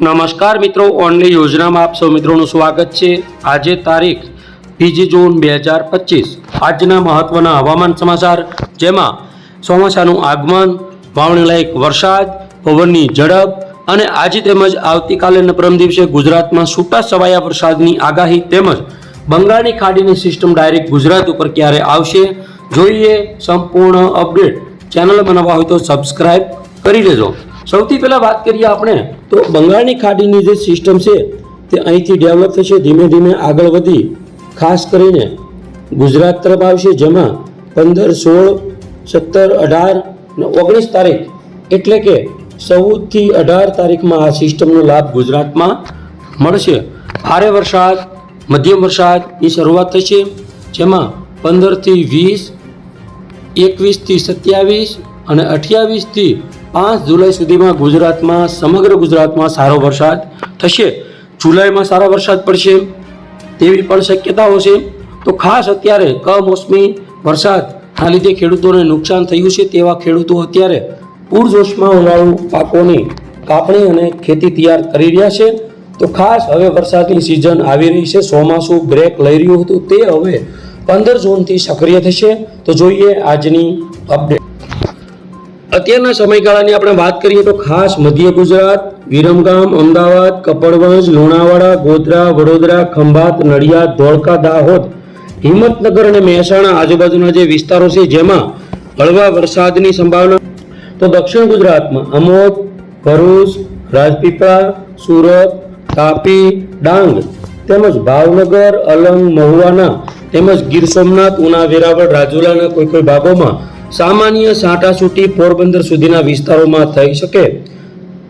નમસ્કાર મિત્રો, ઓનલી યોજનામાં આપ સૌ મિત્રોનું સ્વાગત છે. આજે તારીખ બીજી જૂન બે હજાર પચીસ. આજના મહત્વના હવામાન સમાચાર, જેમાં ચોમાસાનું આગમન વાવણી લાયક વરસાદ, પવનની ઝડપ અને આજે તેમજ આવતીકાલે અને પરમ દિવસે ગુજરાતમાં છૂટા છવાયા વરસાદની આગાહી તેમજ બંગાળની ખાડીની સિસ્ટમ ડાયરેક્ટ ગુજરાત ઉપર ક્યારે આવશે, જોઈએ. સંપૂર્ણ અપડેટ. ચેનલ બનાવવા હોય તો સબસ્ક્રાઈબ કરી લેજો. સૌથી પહેલાં વાત કરીએ આપણે, તો બંગાળની ખાડીની જે સિસ્ટમ છે, તે અહીંથી ડેવલપ થશે, ધીમે ધીમે આગળ વધી. ખાસ કરીને ગુજરાત તરફ આવશે, જેમાં પંદર, સોળ, સત્તર, અઢાર ને ઓગણીસ તારીખ. એટલે કે ચૌદથી અઢાર તારીખમાં આ સિસ્ટમનો લાભ ગુજરાતમાં મળશે. ભારે વરસાદ, મધ્યમ વરસાદની શરૂઆત થશે, જેમાં પંદરથી વીસ, એકવીસથી સત્યાવીસ અને અઠ્યાવીસથી પાંચ જુલાઈ સુધીમાં ગુજરાતમાં, સમગ્ર ગુજરાતમાં સારો વરસાદ થશે. જુલાઈમાં સારો વરસાદ પડશે. તેવી પણ શક્યતાઓ છે. તો ખાસ અત્યારે કમોસમી વરસાદના લીધે ખેડૂતોને નુકસાન થયું છે તેવા ખેડૂતો અત્યારે પૂરજોશમાં ઉનાળુ પાકોની કાપણી અને ખેતી તૈયાર કરી રહ્યા છે. તો ખાસ હવે વરસાદની સિઝન આવી રહી છે. ચોમાસું બ્રેક લઈ રહ્યું હતું. તે હવે પંદર જૂનથી સક્રિય થશે. તો જોઈએ આજની અપડેટ અત્યારના સમયગાળાની આપણે વાત કરીએ તો ખાસ મધ્ય ગુજરાત, વિરમગામ, અમદાવાદ, કપડવંજ, લુણાવાડા, ગોધરા, વડોદરા, ખંભાત, નડિયાદ, ધોળકા, દાહોદ, હિંમતનગર અને મહેસાણા આજુબાજુના જે વિસ્તારો છે જેમાં હળવા વરસાદની સંભાવના. તો દક્ષિણ ગુજરાતમાં અમોદ, ભરૂચ, રાજપીપળા, સુરત, તાપી, ડાંગ તેમજ ભાવનગર, અલંગ, મહુવાના તેમજ ગીર સોમનાથ, ઉના, વેરાવળ, રાજુલાના કોઈ કોઈ ભાગોમાં સામાન્ય સાંટાછૂટી પોરબંદર સુધીના વિસ્તારોમાં થઈ શકે.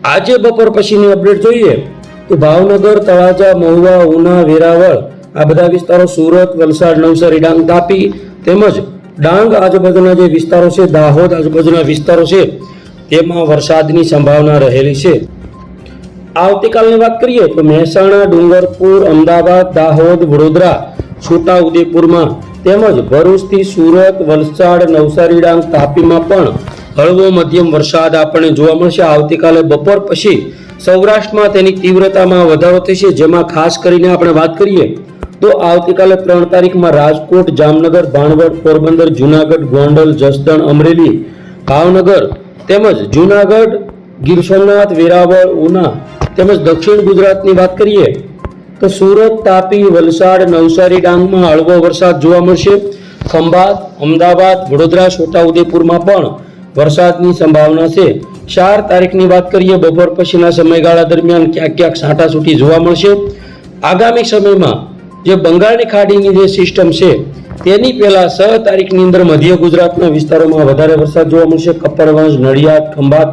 આજે બપોર પછીની અપડેટ જોઈએ તો ભાવનગર, તળાજા, મહુવા, ઉના, વેરાવળ આ બધા વિસ્તારો સુરત, વલસાડ, નવસારી, ડાંગ તાપી તેમજ ડાંગ આજુબાજુના જે વિસ્તારો છે, દાહોદ આજુબાજુના વિસ્તારો છે, તેમાં વરસાદની સંભાવના રહેલી છે. આવતીકાલની વાત કરીએ તો મહેસાણા, ડુંગરપુર, અમદાવાદ, દાહોદ, વડોદરા, છોટા ઉદેપુરમાં તેમજ ભરૂચથી સુરત, વલસાડ, નવસારી ડાંગ, તાપીમાં પણ હળવો મધ્યમ વરસાદ આપણને જોવા મળશે. આવતીકાલે બપોર પછી સૌરાષ્ટ્રમાં તેની તીવ્રતામાં વધારો થશે. જેમાં ખાસ કરીને આપણે વાત કરીએ તો આવતીકાલે ત્રણ તારીખમાં રાજકોટ, જામનગર, ભાણવડ, પોરબંદર, જુનાગઢ, ગોંડલ, જસદણ, અમરેલી, ભાવનગર તેમજ જુનાગઢ, ગીર સોમનાથ વેરાવળ ઉના તેમજ દક્ષિણ ગુજરાતની વાત કરીએ તો સુરત, તાપી, વલસાડ, નવસારી, ડાંગમાં હળવો વરસાદ જોવા મળશે. ખંભાત, અમદાવાદ, વડોદરા, છોટાઉદેપુરમાં પણ વરસાદની સંભાવના છે. ચાર તારીખની વાત કરીએ, બપોર પછીના સમયગાળા દરમિયાન ક્યાંક ક્યાંક છાંટાછૂટી જોવા મળશે. આગામી સમયમાં જે બંગાળની ખાડીની જે સિસ્ટમ છે, તેની પહેલાં છ તારીખની અંદર મધ્ય ગુજરાતના વિસ્તારોમાં વધારે વરસાદ જોવા મળશે. કપરવંશ નડિયાદ, ખંભાત,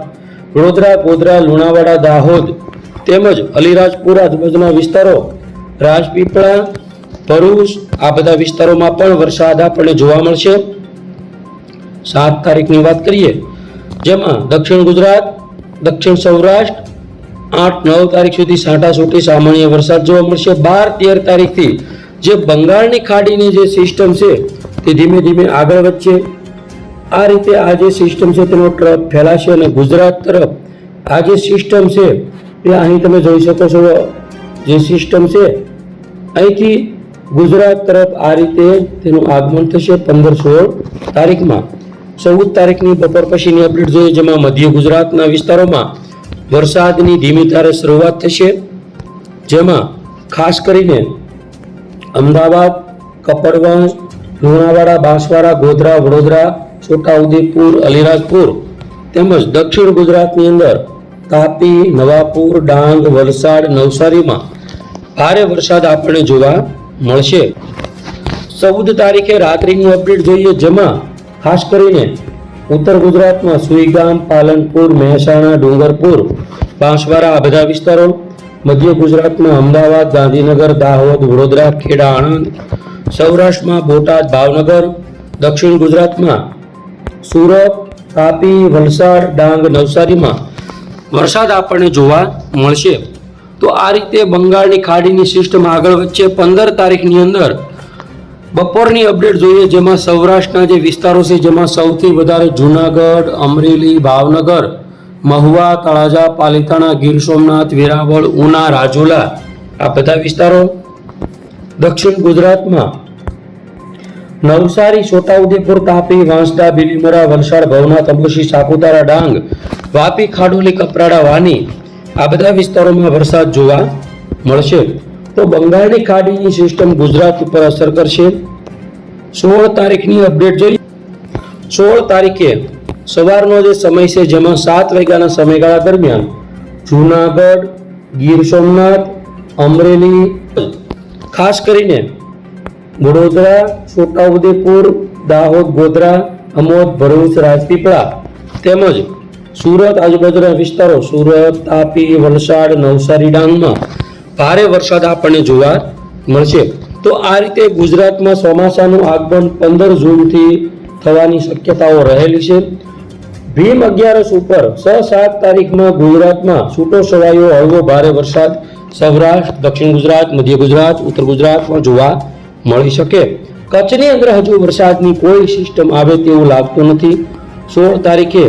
વડોદરા, ગોધરા, લુણાવાડા, દાહોદ તેમજ અલીરાજપુરા આજુબાજુના વિસ્તારો, રાજપીપળા, ભરૂચ, આ બધા વિસ્તારોમાં પણ વરસાદ આપણને જોવા મળશે. સાત તારીખની વાત કરીએ, જેમાં દક્ષિણ ગુજરાત, દક્ષિણ સૌરાષ્ટ્ર, આઠ નવ તારીખ સુધી છાંટાછૂટી સામાન્ય વરસાદ જોવા મળશે. બાર તેર તારીખથી જે બંગાળની ખાડીની જે સિસ્ટમ છે, તે ધીમે ધીમે આગળ વધશે. આ રીતે આ જે સિસ્ટમ છે, તેનો ટ્રક ફેલાશે અને ગુજરાત તરફ આ જે સિસ્ટમ છે તે અહીં તમે જોઈ શકો છો જે સિસ્ટમ છે, અહીંથી ગુજરાત તરફ આ રીતે તેનું આગમન થશે પંદર સોળ તારીખમાં. ચૌદ તારીખની બપોર પછીની અપડેટ જોઈએ, જેમાં મધ્ય ગુજરાતના વિસ્તારોમાં વરસાદની ધીમી ધારે શરૂઆત થશે, જેમાં ખાસ કરીને અમદાવાદ, કપડવંજ, લુણાવાડા, બાંસવાડા, ગોધરા, વડોદરા, છોટાઉદેપુર, અલીરાજપુર તેમજ દક્ષિણ ગુજરાતની અંદર તાપી, નવાપુર, ડાંગ, વલસાડ, નવસારીમાં ભારે વરસાદ આપણને જોવા મળશે. ચૌદ તારીખે રાત્રિનું અપડેટ જોઈએ, જેમાં ખાસ કરીને ઉત્તર ગુજરાતમાં સુઈગામ, પાલનપુર, મહેસાણા, ડુંગરપુર, બાંસવાડા આ બધા વિસ્તારો, મધ્ય ગુજરાતમાં અમદાવાદ, ગાંધીનગર, દાહોદ, વડોદરા, ખેડા, આણંદ, સૌરાષ્ટ્રમાં બોટાદ, ભાવનગર, દક્ષિણ ગુજરાતમાં સુરત, તાપી, વલસાડ, ડાંગ, નવસારીમાં વરસાદ આપણને જોવા મળશે. તો આ રીતે બંગાળની ખાડીની સિસ્ટમ આગળ વચ્ચે પંદર તારીખની અંદર બપોરની અપડેટ જોઈએ, જેમાં સૌરાષ્ટ્રના જે વિસ્તારો છે, જેમાં સૌથી વધારે જુનાગઢ, અમરેલી, ભાવનગર, મહુવા, તળાજા, પાલીતાણા, ગીર સોમનાથ, વેરાવળ, ઉના, રાજુલા, આ બધા વિસ્તારો દક્ષિણ ગુજરાતમાં નવસારી, છોટાઉદેપુર, તાપી, વાંસદા, બિલીમોરા, વલસાડ ભવનાથ અંબોશી સાપુતારા, ડાંગ, વાપી, ખાડોલી, કપરાડા, વાની આ બધા વિસ્તારોમાં વરસાદ જોવા મળશે. તો બંગાળની ખાડીની સિસ્ટમ ગુજરાત ઉપર અસર કરશે. સોળ તારીખની અપડેટ જોઈએ. સોળ તારીખે સવારનો જે સમય છે, જેમાં સાત વાગ્યાના સમયગાળા દરમિયાન જૂનાગઢ, ગીર સોમનાથ, અમરેલી, ખાસ કરીને વડોદરા, છોટાઉદેપુર, દાહોદ, ગોધરા, અમોદ, ભરૂચ, રાજપીપળા તેમજ સુરત, આજુબાજુના વિસ્તારો સુરત, તાપી, વલસાડ, નવસારી ડાંગમાં ભારે વરસાદ આપણને જોવા મળશે. તો આ રીતે ગુજરાતમાં ચોમાસાનું આગમન પંદર જૂનથી થવાની શક્યતાઓ રહેલી છે. ભીમ અગિયારસ ઉપર છ સાત તારીખમાં ગુજરાતમાં છૂટો છવાયો હળવો ભારે વરસાદ સૌરાષ્ટ્ર, દક્ષિણ ગુજરાત, મધ્ય ગુજરાત, ઉત્તર ગુજરાતમાં જોવા મળી શકે. કચ્છની અંદર હજુ વરસાદની કોઈ સિસ્ટમ આવે તેવું લાગતું નથી. સોળ તારીખે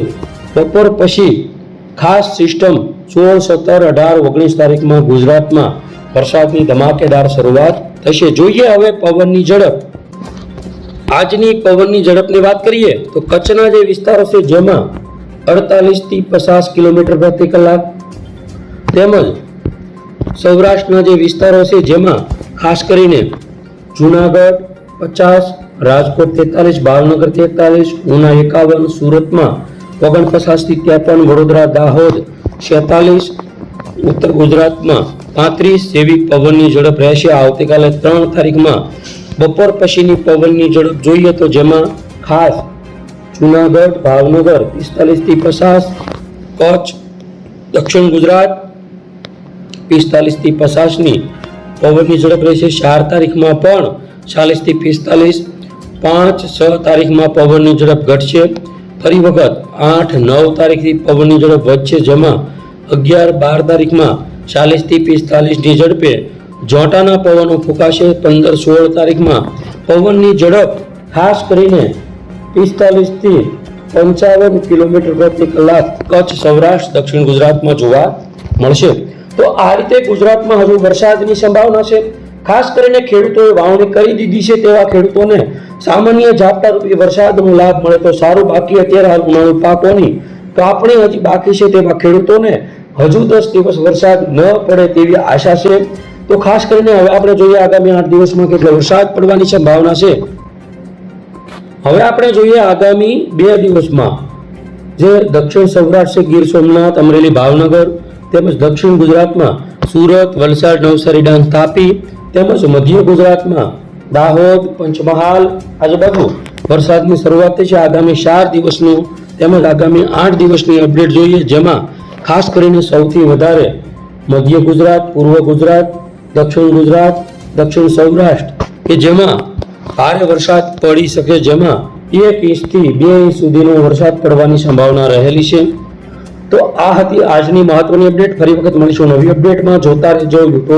બપોર પછી ખાસ સિસ્ટમ સોળ, સત્તર, અઢાર, ઓગણીસ તારીખમાં ગુજરાતમાં વરસાદની ધમાકેદાર શરૂઆત થશે. જોઈએ હવે પવનની ઝડપ. આજની પવનની ઝડપની વાત કરીએ તો કચ્છના જે વિસ્તારો છે જેમાં અડતાલીસથી પચાસ કિલોમીટર પ્રતિ કલાક તેમજ સૌરાષ્ટ્રના જે વિસ્તારો છે જેમાં ખાસ કરીને જુનાગઢ પચાસ, રાજકોટ તેતાલીસ ભાવનગર તેતાલીસ, ઉના એકાવન, સુરતમાં ઓગણપચાસથી ત્રેપન, વડોદરા, દાહોદ છેતાલીસ, ઉત્તર ગુજરાતમાં પાંત્રીસ જેવી પવનની ઝડપ રહેશે. આવતીકાલે ત્રણ તારીખમાં બપોર પછીની પવનની ઝડપ જોઈએ તો જેમાં ખાસ જુનાગઢ, ભાવનગર પિસ્તાલીસથી પચાસ, કચ્છ, દક્ષિણ ગુજરાત પિસ્તાલીસથી પચાસની પવનની ઝડપ રહેશે. ચાર તારીખમાં પણ ચાલીસથી પિસ્તાલીસ, પાંચ છ તારીખમાં પવનની ઝડપ ઘટશે. ફરી વખત આઠ નવ તારીખથી પવનની ઝડપ વધશે, જેમાં અગિયાર બાર તારીખમાં ચાલીસથી પિસ્તાલીસની ઝડપે જોટાના પવનો ફૂંકાશે. પંદર સોળ તારીખમાં પવનની ઝડપ ખાસ કરીને પિસ્તાલીસથી પંચાવન કિલોમીટર પ્રતિ કલાક કચ્છ સૌરાષ્ટ્ર, દક્ષિણ ગુજરાતમાં જોવા મળશે. તો આ રીતે ગુજરાતમાં હજુ વરસાદની સંભાવના છે. ખાસ કરીને ખેડૂતોએ વાવણી કરી દીધી છે તેવા ખેડૂતોને સામાન્ય ઝાપટા રૂપી વરસાદનો લાભ મળે તો સારું. બાકી અત્યારે હાલ ઉનાળુ પાકોની કાપણી હજી બાકી છે તેવા ખેડૂતોને હજુ દસ દિવસ વરસાદ ન પડે તેવી આશા છે. તો ખાસ કરીને હવે આપણે જોઈએ આગામી આઠ દિવસમાં કેટલો વરસાદ પડવાની સંભાવના છે. હવે આપણે જોઈએ આગામી બે દિવસમાં જે દક્ષિણ સૌરાષ્ટ્ર ગીર સોમનાથ, અમરેલી, ભાવનગર. તેમજ દક્ષિણ ગુજરાતમાં સુરત, વલસાડ, નવસારી, ડાંગ તાપી તેમજ મધ્ય ગુજરાતમાં દાહોદ, પંચમહાલ, આજુબાજુ વરસાદની શરૂઆત થઈ છે. આગામી ચાર દિવસનું તેમજ આગામી આઠ દિવસની અપડેટ જોઈએ, જેમાં ખાસ કરીને સૌથી વધારે મધ્ય ગુજરાત, પૂર્વ ગુજરાત, દક્ષિણ ગુજરાત, દક્ષિણ સૌરાષ્ટ્ર, કે જેમાં ભારે વરસાદ પડી શકે, જેમાં એક ઇંચથી બે ઇંચ સુધીનો વરસાદ પડવાની સંભાવના રહેલી છે. તો આ હતી આજની મહત્વની અપડેટ ફરી વખત મળીશું નવી અપડેટમાં જોતા રહેજો યુટ્યુબ